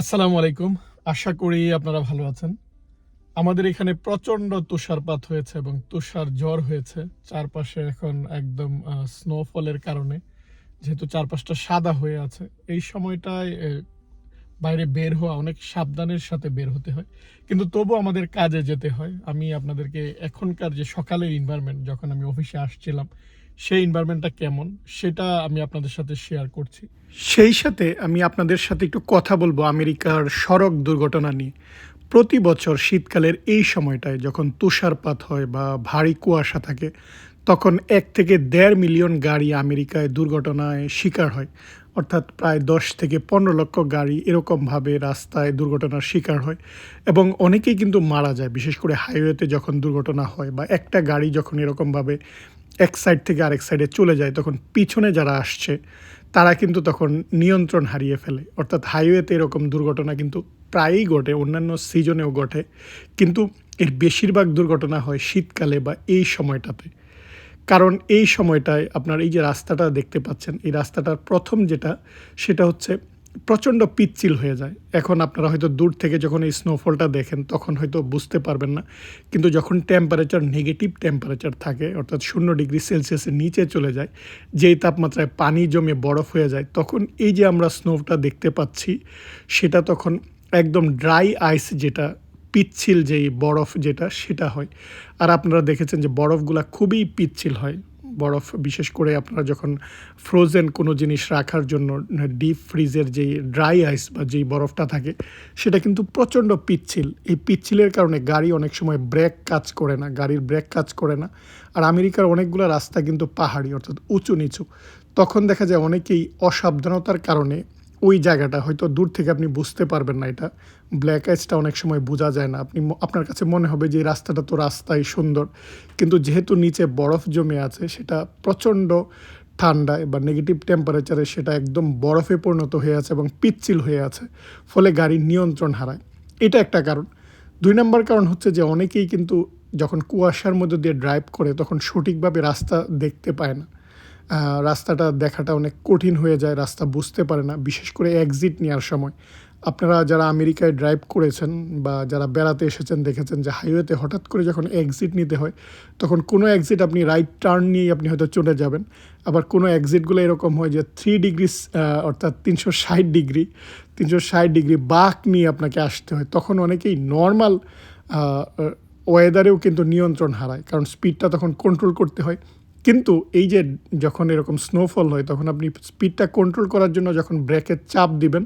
আসসালামু আলাইকুম। আশা করি আপনারা ভালো আছেন। আমাদের এখানে প্রচণ্ড তুষারপাত হয়েছে এবং তুষার জ্বর হয়েছে। চারপাশে এখন একদম স্নোফলের কারণে, যেহেতু চারপাশটা সাদা হয়ে আছে। এই সময়টায় বাইরে বের হওয়া অনেক সাবধানের সাথে বের হতে হয়। কিন্তু তবু আমাদের কাজে যেতে হয়। আমি আপনাদেরকে এখনকার যে সকালের ইনভায়রনমেন্ট যখন আমি অফিসে আসছিলাম সেই এনভায়রনমেন্টটা কেমন, সেটা আমি আপনাদের সাথে শেয়ার করছি। সেই সাথে আমি আপনাদের সাথে একটু কথা বলব আমেরিকার সড়ক দুর্ঘটনা নিয়ে। প্রতি বছর শীতকালের এই সময়টায় যখন তুষারপাত হয় বা ভারী কুয়াশা থাকে, তখন এক থেকে দেড় মিলিয়ন গাড়ি আমেরিকায় দুর্ঘটনায় শিকার হয়। অর্থাৎ প্রায় দশ থেকে পনেরো লক্ষ গাড়ি এরকমভাবে রাস্তায় দুর্ঘটনার শিকার হয় এবং অনেকেই কিন্তু মারা যায়। বিশেষ করে হাইওয়েতে যখন দুর্ঘটনা হয় বা একটা গাড়ি যখন এরকমভাবে এক সাইড থেকে আরেক সাইডে চলে যায়, তখন পিছনে যারা আসছে, তারা কিন্তু তখন নিয়ন্ত্রণ হারিয়ে ফেলে। অর্থাৎ হাইওয়েতে এরকম দুর্ঘটনা কিন্তু প্রায়ই ঘটে, অন্যান্য সিজনেও ঘটে। কিন্তু এর বেশিরভাগ দুর্ঘটনা হয় শীতকালে বা এই সময়টাতে। কারণ এই সময়টায় আপনার এই যে রাস্তাটা দেখতে পাচ্ছেন, এই রাস্তাটার প্রথম যেটা, সেটা হচ্ছে প্রচণ্ড পিচ্ছিল হয়ে যায়। এখন আপনারা হয়তো দূর থেকে যখন এই স্নোফলটা দেখেন, তখন হয়তো বুঝতে পারবেন না। কিন্তু যখন টেম্পারেচার নেগেটিভ টেম্পারেচার থাকে, অর্থাৎ শূন্য ডিগ্রি সেলসিয়াসের নিচে চলে যায়, যেই তাপমাত্রায় পানি জমে বরফ হয়ে যায়, তখন এই যে আমরা স্নোটা দেখতে পাচ্ছি, সেটা তখন একদম ড্রাই আইস যেটা, পিচ্ছিল যেই বরফ যেটা, সেটা হয়। আর আপনারা দেখেছেন যে বরফগুলা খুবই পিচ্ছিল হয়। বরফ, বিশেষ করে আপনারা যখন ফ্রোজেন কোনো জিনিস রাখার জন্য ডিপ ফ্রিজের যেই ড্রাই আইস বা যেই বরফটা থাকে, সেটা কিন্তু প্রচণ্ড পিচ্ছিল। এই পিচ্ছিলের কারণে গাড়ি অনেক সময় ব্রেক কাজ করে না, গাড়ির ব্রেক কাজ করে না। আর আমেরিকার অনেকগুলো রাস্তা কিন্তু পাহাড়ি, অর্থাৎ উঁচু নিচু। তখন দেখা যায় অনেকেই অসাবধানতার কারণে ওই জায়গাটা, হয়তো দূর থেকে আপনি বুঝতে পারবেন না এটা। ব্ল্যাক আইসটা অনেক সময় বোঝা যায় না। আপনি আপনার কাছে মনে হবে যে রাস্তাটা তো রাস্তাই সুন্দর। কিন্তু যেহেতু নিচে বরফ জমে আছে, সেটা প্রচণ্ড ঠান্ডায় বা নেগেটিভ টেম্পারেচারে সেটা একদম বরফে পরিণত হয়ে আছে এবং পিচ্ছিল হয়ে আছে, ফলে গাড়ির নিয়ন্ত্রণ হারায়। এটা একটা কারণ। দুই নম্বর কারণ হচ্ছে যে, অনেকেই কিন্তু যখন কুয়াশার মধ্যে দিয়ে ড্রাইভ করে, তখন সঠিকভাবে রাস্তা দেখতে পায় না। রাস্তাটা দেখাটা অনেক কঠিন হয়ে যায়, রাস্তা বুঝতে পারে না, বিশেষ করে এক্সিট নেওয়ার সময়। আপনারা যারা আমেরিকায় ড্রাইভ করেছেন বা যারা বেড়াতে এসেছেন, দেখেছেন যে হাইওয়েতে হঠাৎ করে যখন এক্সিট নিতে হয়, তখন কোনো এক্সিট আপনি রাইট টার্ন নিয়েই আপনি হয়তো চলে যাবেন। আবার কোনো এক্সিটগুলো এরকম হয় যে থ্রি ডিগ্রি অর্থাৎ তিনশো ষাট ডিগ্রি তিনশো ষাট ডিগ্রি বাঁক নিয়ে আপনাকে আসতে হয়। তখন অনেকেই নর্মাল ওয়েদারেও কিন্তু নিয়ন্ত্রণ হারায়, কারণ স্পিডটা তখন কন্ট্রোল করতে হয়। কিন্তু এই যে যখন এরকম স্নোফল হয়, তখন আপনি স্পিডটা কন্ট্রোল করার জন্য যখন ব্রেকের চাপ দিবেন,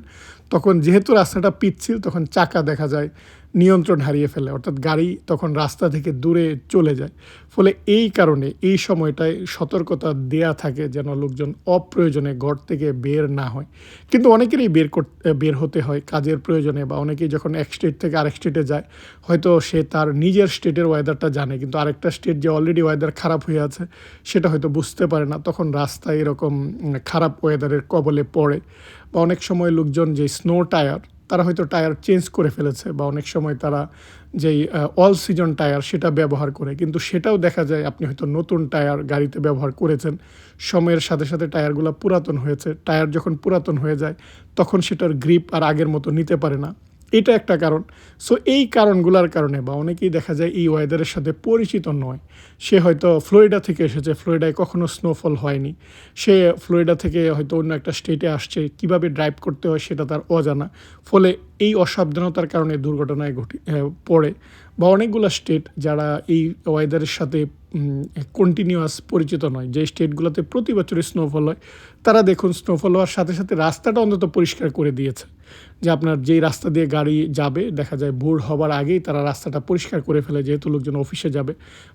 তখন যেহেতু রাস্তাটা পিচ্ছিল, তখন চাকা দেখা যায়। নিয়ন্ত্রণ হারিয়ে ফেলে, অর্থাৎ গাড়ি তখন রাস্তা থেকে দূরে চলে যায়। ফলে এই কারণে এই সময়টায় সতর্কতা দেয়া থাকে যেন লোকজন অপ্রয়োজনে ঘর থেকে বের না হয়। কিন্তু অনেকেরই বের করতে বের হতে হয় কাজের প্রয়োজনে বা অনেকেই যখন এক স্টেট থেকে আরেক স্টেটে যায়, হয়তো সে তার নিজের স্টেটের ওয়েদারটা জানে, কিন্তু আরেকটা স্টেট যে অলরেডি ওয়েদার খারাপ হয়ে আছে, সেটা হয়তো বুঝতে পারে না। তখন রাস্তায় এরকম খারাপ ওয়েদারের কবলে পড়ে। বা অনেক সময় লোকজন যে স্নো টায়ার তারা হয়তো টায়ার চেঞ্জ করে ফেলেছে বা অনেক সময় তারা যেই অল সিজন টায়ার সেটা ব্যবহার করে। কিন্তু সেটাও দেখা যায় আপনি হয়তো নতুন টায়ার গাড়িতে ব্যবহার করেছেন, সময়ের সাথে সাথে টায়ারগুলো পুরাতন হয়েছে। টায়ার যখন পুরাতন হয়ে যায়, তখন সেটার গ্রিপ আর আগের মতো নিতে পারে না। এটা একটা কারণ। সো এই কারণগুলোর কারণে বা অনেকেই দেখা যায় এই ওয়েদারের সাথে পরিচিত নয়। সে হয়তো ফ্লোরিডা থেকে এসেছে ফ্লোরিডায় কখনো স্নোফল হয়নি। সে ফ্লোরিডা থেকে হয়তো অন্য একটা স্টেটে আসছে, কীভাবে ড্রাইভ করতে হয় সেটা তার অজানা। ফলে এই অসাবধানতার কারণে দুর্ঘটনায় ঘটি পড়ে বা অনেকগুলো স্টেট যারা এই ওয়েদারের সাথে কন্টিনিউয়াস পরিচিত নয়, যে স্টেটগুলোতে প্রতি বছরই স্নোফল হয়, তারা দেখুন স্নোফল হওয়ার সাথে সাথে রাস্তাটা অন্তত পরিষ্কার করে দিয়েছে। যে আপনার যেই রাস্তা দিয়ে গাড়ি যাবে, দেখা যায় ভোর হবার আগেই তারা রাস্তাটা পরিষ্কার করে ফেলে, যেহেতু লোকজন অফিসে যাবে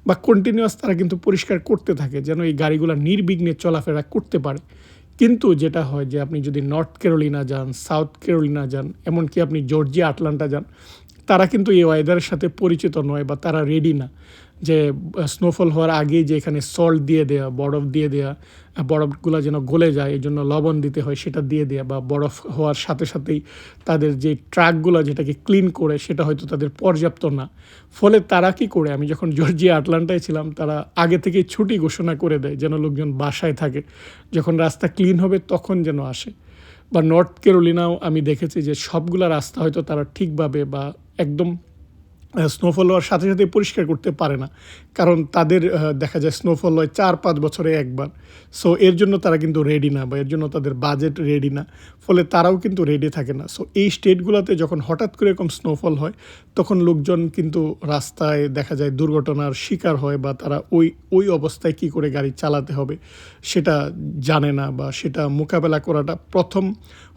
বা কন্টিনিউয়াস তারা কিন্তু পরিষ্কার করতে থাকে, যেন এই গাড়িগুলো নির্বিঘ্নে চলাফেরা করতে পারে। কিন্তু যেটা হয় যে আপনি যদি নর্থ কেরোলিনা যান সাউথ কেরোলিনা যান, এমনকি আপনি জর্জিয়া আটলান্টা যান, তারা কিন্তু এই ওয়েদারের সাথে পরিচিত নয় বা তারা রেডি না। যে স্নোফল হওয়ার আগেই যে এখানে সল্ট দিয়ে দেওয়া বরফ দিয়ে দেওয়া বরফগুলো যেন গলে যায় এই জন্য লবণ দিতে হয়, সেটা দিয়ে দেওয়া বা বরফ হওয়ার সাথে সাথেই তাদের যে ট্রাকগুলো যেটাকে ক্লিন করে, সেটা হয়তো তাদের পর্যাপ্ত না। ফলে তারা কি করে, আমি যখন জর্জিয়া, আটলান্টায় ছিলাম, তারা আগে থেকেই ছুটি ঘোষণা করে দেয় যেন লোকজন বাসায় থাকে। যখন রাস্তা ক্লিন হবে, তখন যেন আসে। বা নর্থ কেরোলিনাও আমি দেখেছি যে সবগুলা রাস্তা হয়তো তারা ঠিকভাবে বা একদম স্নোফল হওয়ার সাথে সাথে পরিষ্কার করতে পারে না। কারণ তাদের দেখা যায় স্নোফল হয় চার পাঁচ বছরে একবার। সো এর জন্য তারা কিন্তু রেডি না বা এর জন্য তাদের বাজেট রেডি না। ফলে তারাও কিন্তু রেডি থাকে না। সো এই স্টেটগুলোতে যখন হঠাৎ করে এরকম স্নোফল হয়, তখন লোকজন কিন্তু রাস্তায় দেখা যায় দুর্ঘটনার শিকার হয় বা তারা ওই ওই অবস্থায় কি করে গাড়ি চালাতে হবে সেটা জানে না বা সেটা মোকাবেলা করাটা প্রথম,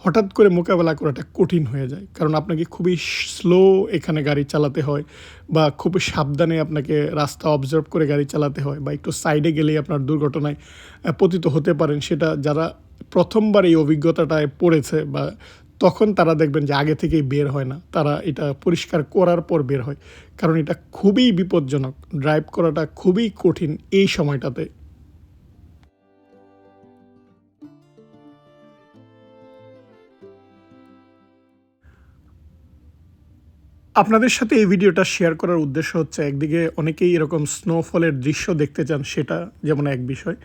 হঠাৎ করে মোকাবেলা করাটা কঠিন হয়ে যায়। কারণ আপনাকে খুবই স্লো এখানে গাড়ি চালাতে হয় বা খুব সাবধানে আপনাকে রাস্তা অবজার্ভ করে গাড়ি চালাতে হয় বা একটু সাইডে গেলেই আপনার দুর্ঘটনায় পতিত হতে পারেন। সেটা যারা প্রথমবার এই অভিজ্ঞতাটায় পড়েছে বা তখন তারা দেখবেন যে আগে থেকেই বের হয় না। তারা এটা পরিষ্কার করার পর বের হয়। কারণ এটা খুবই বিপজ্জনক। ড্রাইভ করাটা খুবই কঠিন এই সময়টাতে। আপনাদের সাথে এই ভিডিওটা শেয়ার করার উদ্দেশ্য হচ্ছে, একদিকে অনেকেই এরকম স্নোফলের দৃশ্য দেখতে চান, সেটা যেমন এক বিষয়।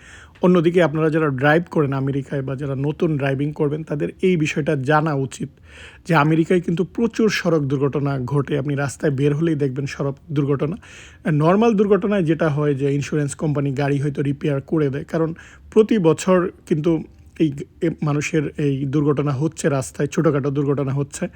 অন্যদিকে আপনারা যারা ড্রাইভ করেন আমেরিকায় বা যারা নতুন ড্রাইভিং করবেন, তাদের এই বিষয়টা জানা উচিত যে আমেরিকায় কিন্তু প্রচুর সড়ক দুর্ঘটনা ঘটে। আপনি রাস্তায় বের হলেই দেখবেন সড়ক দুর্ঘটনা। নর্মাল দুর্ঘটনায় যেটা হয় যে ইন্স্যুরেন্স কোম্পানি গাড়ি হয়তো রিপেয়ার করে দেয়। কারণ প্রতি বছর কিন্তু এই মানুষের এই দুর্ঘটনা হচ্ছে, রাস্তায় ছোটোখাটো দুর্ঘটনা হচ্ছে।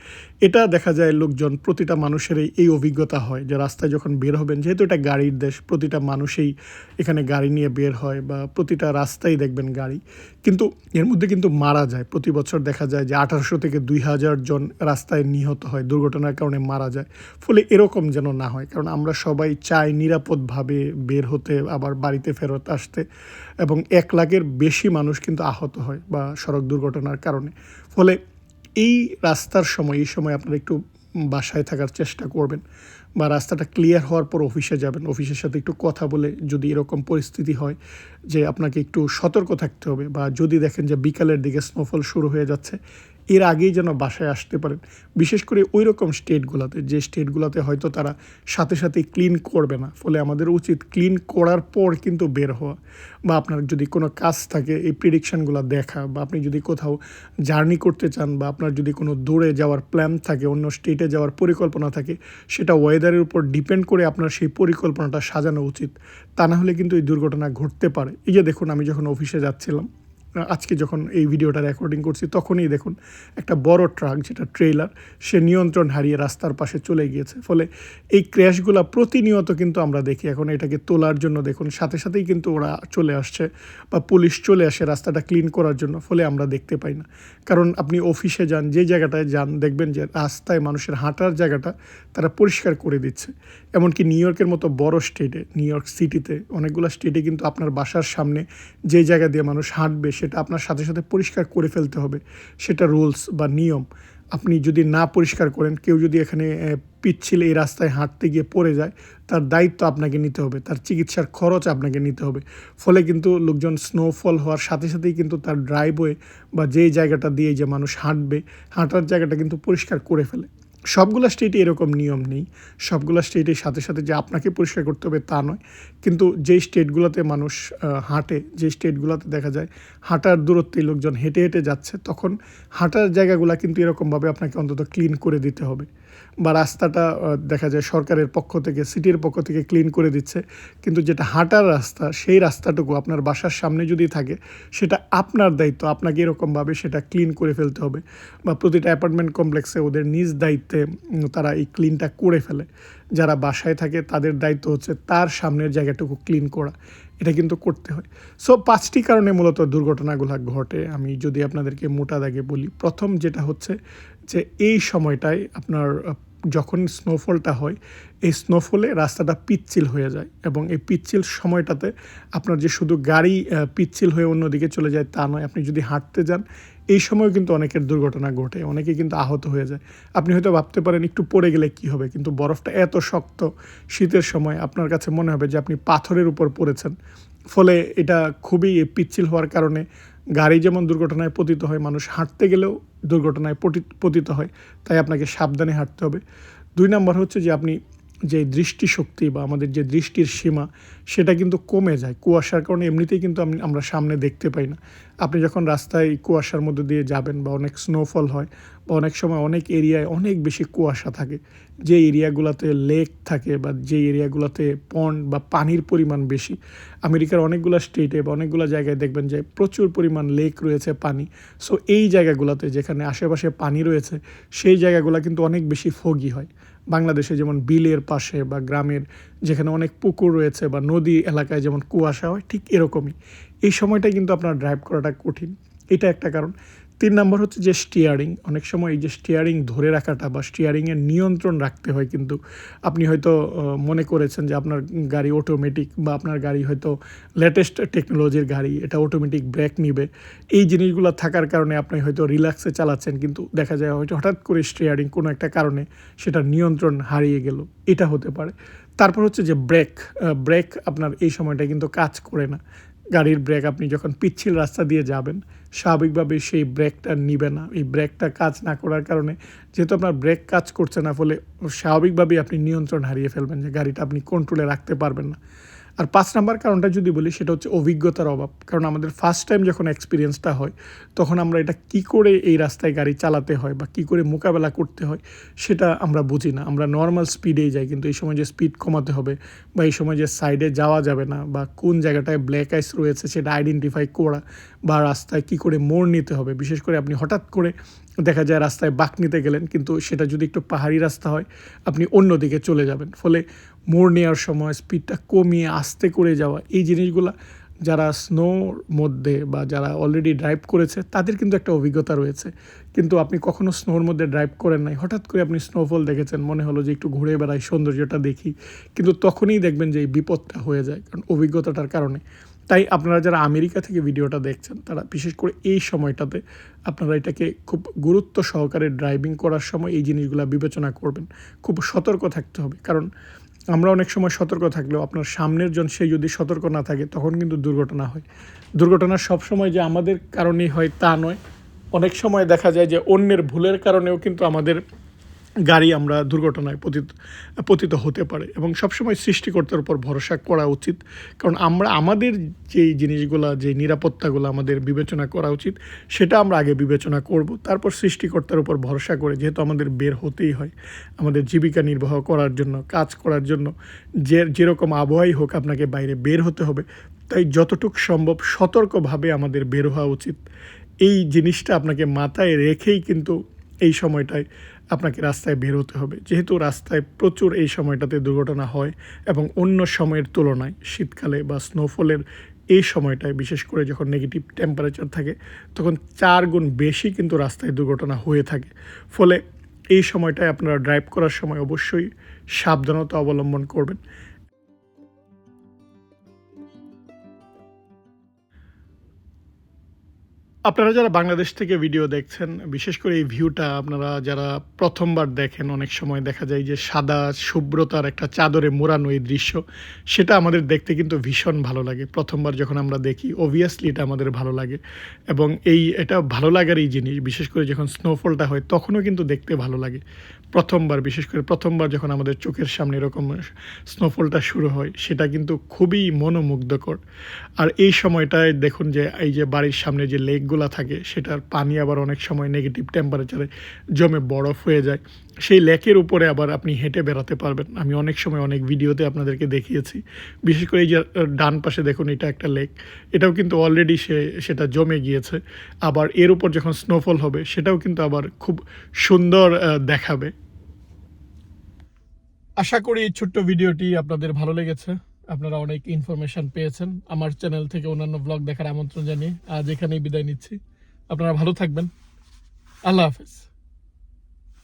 এটা দেখা যায় লোকজন প্রতিটা মানুষের এই- অভিজ্ঞতা হয় যে রাস্তায় যখন বের হবেন, যেহেতু এটা গাড়ির দেশ, প্রতিটা মানুষেই এখানে গাড়ি নিয়ে বের হয় বা প্রতিটা রাস্তায় দেখবেন গাড়ি। কিন্তু এর মধ্যে কিন্তু মারা যায়। প্রতি বছর দেখা যায় যে আঠারোশো থেকে দুই হাজার জন রাস্তায় নিহত হয়, দুর্ঘটনার কারণে মারা যায়। ফলে এরকম যেন না হয়, কারণ আমরা সবাই চাই নিরাপদভাবে বের হতে, আবার বাড়িতে ফেরত আসতে। এবং এক লাখের বেশি মানুষ কিন্তু আহত হয় বা সড়ক দুর্ঘটনার কারণে। ফলে এই রাস্তার সময়, এই সময় আপনারা একটু বাসায় থাকার চেষ্টা করবেন বা রাস্তাটা ক্লিয়ার হওয়ার পর অফিসে যাবেন। অফিসের সাথে একটু কথা বলে যদি এরকম পরিস্থিতি হয় যে আপনাকে একটু সতর্ক থাকতে হবে বা যদি দেখেন যে বিকালের দিকে স্নোফল শুরু হয়ে যাচ্ছে এর আগেই যেন বাসায় আসতে পারেন। বিশেষ করে ওই রকম স্টেটগুলোতে, যে স্টেটগুলোতে হয়তো তারা সাথে সাথে ক্লিন করবে না। ফলে আমাদের উচিত ক্লিন করার পর কিন্তু বের হওয়া। বা আপনার যদি কোনো কাজ থাকে, এই প্রিডিকশানগুলো দেখা, বা আপনি যদি কোথাও জার্নি করতে চান, বা আপনার যদি কোনো দূরে যাওয়ার প্ল্যান থাকে, অন্য স্টেটে যাওয়ার পরিকল্পনা থাকে, সেটা ওয়েদারের উপর ডিপেন্ড করে আপনার সেই পরিকল্পনাটা সাজানো উচিত। তা না হলে কিন্তু এই দুর্ঘটনা ঘটতে পারে। এই যে দেখুন, আমি যখন অফিসে যাচ্ছিলাম আজকে যখন এই ভিডিওটা রেকর্ডিং করছি, তখনই দেখুন একটা বড় ট্রাক যেটা ট্রেলার সে নিয়ন্ত্রণ হারিয়ে রাস্তার পাশে চলে গিয়েছে। ফলে এই ক্র্যাশগুলো প্রতিনিয়ত কিন্তু আমরা দেখি। এখন এটাকে তোলার জন্য দেখুন, সাথে সাথেই কিন্তু ওরা চলে আসছে বা পুলিশ চলে আসে রাস্তাটা ক্লিন করার জন্য, ফলে আমরা দেখতে পাই না। কারণ আপনি অফিসে যান, যে জায়গাটায় যান, দেখবেন যে রাস্তায় মানুষের হাঁটার জায়গাটা তারা পরিষ্কার করে দিচ্ছে। এমনকি নিউ ইয়র্কের মতো বড় স্টেটে নিউ ইয়র্ক সিটিতে অনেকগুলো স্টেটে কিন্তু আপনার বাসার সামনে যে জায়গা দিয়ে মানুষ হাঁটবে সেটা আপনার সাথে সাথে পরিষ্কার করে ফেলতে হবে। সেটা রুলস বা নিয়ম। আপনি যদি না পরিষ্কার করেন, কেউ যদি এখানে পিচ্ছিল এই রাস্তায় হাঁটতে গিয়ে পড়ে যায়, তার দায়িত্ব আপনাকে নিতে হবে। তার চিকিৎসার খরচ আপনাকে নিতে হবে। ফলে কিন্তু লোকজন স্নোফল হওয়ার সাথে সাথেই কিন্তু তার ড্রাইভওয়ে বা যেই জায়গাটা দিয়ে যে মানুষ হাঁটবে, হাঁটার জায়গাটা কিন্তু পরিষ্কার করে ফেলে। সবগুলো স্টেটে এরকম নিয়ম নেই। সবগুলো স্টেটের সাথে সাথে যে আপনাকে পরিষ্কার করতে হবে তা নয়। কিন্তু যে স্টেটগুলোতে মানুষ হাঁটে যে স্টেটগুলোতে দেখা যায় হাঁটার দূরত্বে লোকজন হেঁটে হেঁটে যাচ্ছে, তখন হাঁটার জায়গাগুলো কিন্তু এরকমভাবে আপনাকে অন্তত ক্লিন করে দিতে হবে। বা রাস্তাটা দেখা যায় সরকারের পক্ষ থেকে, সিটির পক্ষ থেকে ক্লিন করে দিচ্ছে। কিন্তু যেটা হাঁটার রাস্তা, সেই রাস্তাটুকু আপনার বাসার সামনে যদি থাকে, সেটা আপনার দায়িত্ব। আপনাকে এরকমভাবে সেটা ক্লিন করে ফেলতে হবে বা প্রতিটা অ্যাপার্টমেন্ট কমপ্লেক্সে ওদের নিজ দায়িত্বে তারা এই ক্লিনটা করে ফেলে। যারা বাসায় থাকে, তাদের দায়িত্ব হচ্ছে তার সামনের জায়গাটুকু ক্লিন করা। এটা কিন্তু করতে হয়। সো পাঁচটি কারণে মূলত দুর্ঘটনাগুলো ঘটে। আমি যদি আপনাদেরকে মোটা দাগে বলি, প্রথম যেটা হচ্ছে যে, এই সময়টায় আপনার যখন স্নোফলটা হয়, এই স্নোফলে রাস্তাটা পিচ্ছিল হয়ে যায় এবং এই পিচ্ছিল সময়টাতে আপনার যে শুধু গাড়ি পিচ্ছিল হয়ে অন্যদিকে চলে যায় তা নয়, আপনি যদি হাঁটতে যান, এই সময় কিন্তু অনেকের দুর্ঘটনা ঘটে, অনেকে কিন্তু আহত হয়ে যায়। আপনি হয়তো ভাবতে পারেন একটু পড়ে গেলে কি হবে, কিন্তু বরফটা এত শক্ত শীতের সময় আপনার কাছে মনে হবে যে আপনি পাথরের উপর পড়েছেন। ফলে এটা খুবই পিচ্ছিল হওয়ার কারণে গাড়ি যেমন দুর্ঘটনায় পতিত হয়, মানুষ হাঁটতে গেলেও দুর্ঘটনায় পতি- পতিত হয়, তাই আপনাকে সাবধানে হাঁটতে হবে। দুই নম্বর হচ্ছে যে আপনি যে দৃষ্টিশক্তি বা আমাদের যে দৃষ্টির সীমা, সেটা কিন্তু কমে যায়। কুয়াশার কারণে এমনিতেই কিন্তু আমি- আমরা সামনে দেখতে পাই না। আপনি যখন রাস্তায় কুয়াশার মধ্যে দিয়ে যাবেন বা অনেক স্নোফল হয় বা অনেক সময় অনেক এরিয়ায় অনেক বেশি কুয়াশা থাকে, যে এরিয়াগুলোতে লেক থাকে বা যে এরিয়াগুলোতে পন্ড বা পানির পরিমাণ বেশি, আমেরিকার অনেকগুলো স্টেটে বা অনেকগুলো জায়গায় দেখবেন যে প্রচুর পরিমাণ লেক রয়েছে পানি। সো এই জায়গাগুলোতে যেখানে আশেপাশে পানি রয়েছে, সেই জায়গাগুলো কিন্তু অনেক বেশি ফগি হয়। বাংলাদেশে যেমন বিলের পাশে বা গ্রামের যেখানে অনেক পুকুর রয়েছে বা নদী এলাকায় যেমন কুয়াশা হয়, ঠিক এরকমই। এই সময়টা কিন্তু আপনার ড্রাইভ করাটা কঠিন। এটা একটা কারণ। তিন নম্বর হচ্ছে যে স্টিয়ারিং অনেক সময় এই যে স্টিয়ারিং ধরে রাখাটা বা স্টিয়ারিংয়ের নিয়ন্ত্রণ রাখতে হয় কিন্তু আপনি হয়তো মনে করেছেন যে আপনার গাড়ি অটোমেটিক বা আপনার গাড়ি হয়তো লেটেস্ট টেকনোলজির গাড়ি, এটা অটোমেটিক ব্রেক নিবে। এই জিনিসগুলো থাকার কারণে আপনি হয়তো রিল্যাক্সে চালাচ্ছেন কিন্তু দেখা যায় হয়তো হঠাৎ করে স্টিয়ারিং কোনো একটা কারণে সেটা নিয়ন্ত্রণ হারিয়ে গেল। এটা হতে পারে। তারপর হচ্ছে যে ব্রেক ব্রেক আপনার এই সময়টা কিন্তু কাজ করে না। গাড়ির ব্রেক আপনি যখন পিচ্ছিল রাস্তা দিয়ে যাবেন, স্বাভাবিকভাবে সেই ব্রেকটা নিবে না। এই ব্রেকটা কাজ না করার কারণে যেহেতু আপনার ব্রেক কাজ করছে না, ফলে স্বাভাবিকভাবেই আপনি নিয়ন্ত্রণ হারিয়ে ফেলবেন যে গাড়িটা আপনি কন্ট্রোলে রাখতে পারবেন না। আর পাঁচ নাম্বার কারণটা যদি বলি, সেটা হচ্ছে অভিজ্ঞতার অভাব। কারণ আমাদের ফার্স্ট টাইম যখন এক্সপিরিয়েন্সটা হয়, তখন আমরা এটা কি করে এই রাস্তায় গাড়ি চালাতে হয় বা কি করে মোকাবেলা করতে হয়, সেটা আমরা বুঝি না। আমরা নর্মাল স্পিডেই যাই, কিন্তু এই সময় যে স্পিড কমাতে হবে বা এই সময় যে সাইডে যাওয়া যাবে না বা কোন জায়গাটায় ব্ল্যাক আইস রয়েছে সেটা আইডেন্টিফাই করা বা রাস্তায় কি করে মোড় নিতে হবে। বিশেষ করে আপনি হঠাৎ করে দেখা যায় রাস্তায় বাঁক নিতে গেলেন, কিন্তু সেটা যদি একটু পাহাড়ি রাস্তা হয়, আপনি অন্যদিকে চলে যাবেন। ফলে মোড় নেওয়ার সময় স্পিডটা কমিয়ে আস্তে করে যাওয়া, এই জিনিসগুলা যারা স্নোর মধ্যে বা যারা অলরেডি ড্রাইভ করেছে, তাদের কিন্তু একটা অভিজ্ঞতা রয়েছে। কিন্তু আপনি কখনো স্নোর মধ্যে ড্রাইভ করেন নাই, হঠাৎ করে আপনি স্নোফল দেখেছেন, মনে হলো যে একটু ঘুরে বেড়াই, সৌন্দর্যটা দেখি। কিন্তু তখনই দেখবেন যে এই বিপদটা হয়ে যায়, কারণ অভিজ্ঞতাটার কারণে। তাই আপনারা যারা আমেরিকা থেকে ভিডিওটা দেখছেন, তারা বিশেষ করে এই সময়টাতে আপনারা এটাকে খুব গুরুত্ব সহকারে ড্রাইভিং করার সময় এই জিনিসগুলো বিবেচনা করবেন। খুব সতর্ক থাকতে হবে। কারণ আমরা অনেক সময় সতর্ক থাকলেও আপনার সামনের জন সে যদি সতর্ক না থাকে, তখন কিন্তু দুর্ঘটনা হয়। দুর্ঘটনা সবসময় যে আমাদের কারণেই হয় তা নয়। অনেক সময় দেখা যায় যে অন্যের ভুলের কারণেও কিন্তু আমাদের গাড়ি আমরা দুর্ঘটনায় পতিত পতিত হতে পারে এবং সবসময় সৃষ্টিকর্তার উপর ভরসা করা উচিত। কারণ আমরা, আমাদের যেই জিনিসগুলো যে নিরাপত্তাগুলো আমাদের বিবেচনা করা উচিত, সেটা আমরা আগে বিবেচনা করব। তারপর সৃষ্টিকর্তার উপর ভরসা করে, যেহেতু আমাদের বের হতেই হয়, আমাদের জীবিকা নির্বাহ করার জন্য, কাজ করার জন্য, যে, যেরকম আবহাওয়াই হোক আপনাকে বাইরে বের হতে হবে, তাই যতটুক সম্ভব সতর্কভাবে আমাদের বের হওয়া উচিত। এই জিনিসটা আপনাকে মাথায় রেখেই কিন্তু এই সময়টায় আপনাকে রাস্তায় বেরোতে হবে। যেহেতু রাস্তায় প্রচুর এই সময়টাতে দুর্ঘটনা হয় এবং অন্য সময়ের তুলনায় শীতকালে বা স্নোফলের এই সময়টায়, বিশেষ করে যখন নেগেটিভ টেম্পারেচার থাকে, তখন চার গুণ বেশি কিন্তু রাস্তায় দুর্ঘটনা হয়ে থাকে। ফলে এই সময়টায় আপনারা ড্রাইভ করার সময় অবশ্যই সাবধানতা অবলম্বন করবেন। আপনারা যারা বাংলাদেশ থেকে ভিডিও দেখছেন, বিশেষ করে এই ভিউটা আপনারা যারা প্রথমবার দেখেন, অনেক সময় দেখা যায় যে সাদা শুভ্রতার একটা চাদরে মোড়ানো এই দৃশ্য, সেটা আমাদের দেখতে কিন্তু ভীষণ ভালো লাগে। প্রথমবার যখন আমরা দেখি অবভিয়াসলি এটা আমাদের ভালো লাগে। এবং এই, এটা ভালো লাগার এই জিনিস, বিশেষ করে যখন স্নোফলটা হয়, তখনও কিন্তু দেখতে ভালো লাগে। প্রথমবার, বিশেষ করে প্রথমবার যখন আমাদের চোখের সামনে এরকম স্নোফলটা শুরু হয়, সেটা কিন্তু খুবই মনোমুগ্ধকর। আর এই সময়টায় দেখুন যে, এই যে বাড়ির সামনে যে লেকগুলা থাকে, সেটার পানি আবার অনেক সময় নেগেটিভ টেম্পারেচারে জমে বরফ হয়ে যায়। সেই লেকের উপরে আবার আপনি হেঁটে বেড়াতে পারবেন। আমি অনেক সময় অনেক ভিডিওতে আপনাদেরকে দেখিয়েছি। বিশেষ করে এই যে ডান পাশে দেখুন এটা একটা লেক এটাও কিন্তু অলরেডি সে, সেটা জমে গিয়েছে। আবার এর উপর যখন স্নোফল হবে, সেটাও কিন্তু আবার খুব সুন্দর দেখাবে। আশা করি এই ছোট্ট ভিডিওটি আপনাদের ভালো লেগেছে। আপনারা অনেক ইনফরমেশন পেয়েছেন। আমার চ্যানেল থেকে অন্যান্য ব্লগ দেখার আমন্ত্রণ জানিয়ে আজ এখানেই বিদায় নিচ্ছি। আপনারা ভালো থাকবেন। আল্লাহ হাফেজ।